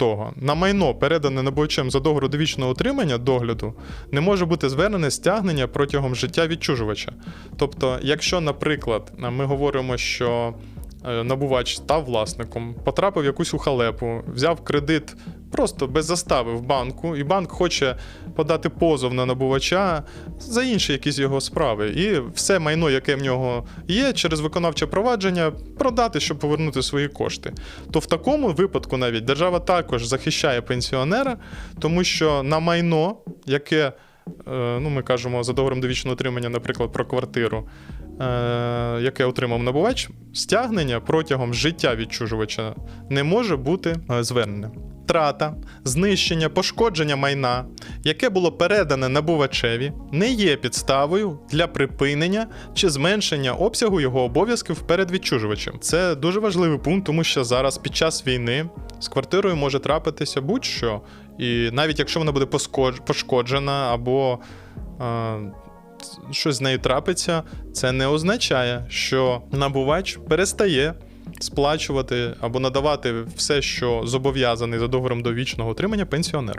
того, на майно, передане набувачем за договору довічного утримання догляду, не може бути звернене стягнення протягом життя відчужувача. Тобто, якщо, наприклад, ми говоримо, що е, набувач став власником, потрапив в якусь ухалепу, взяв кредит просто без застави в банку, і банк хоче подати позов на набувача за інші якісь його справи. І все майно, яке в нього є, через виконавче провадження продати, щоб повернути свої кошти. То в такому випадку навіть держава також захищає пенсіонера, тому що на майно, яке е, ну, ми кажемо за договором довічного утримання, наприклад, про квартиру, яке отримав набувач, стягнення протягом життя відчужувача не може бути е, зверненим. Трата, знищення, пошкодження майна, яке було передане набувачеві, не є підставою для припинення чи зменшення обсягу його обов'язків перед відчужувачем. Це дуже важливий пункт, тому що зараз під час війни з квартирою може трапитися будь-що, і навіть якщо вона буде пошкоджена або е, щось з нею трапиться, це не означає, що набувач перестає сплачувати або надавати все, що зобов'язаний за договором довічного отримання пенсіонеру.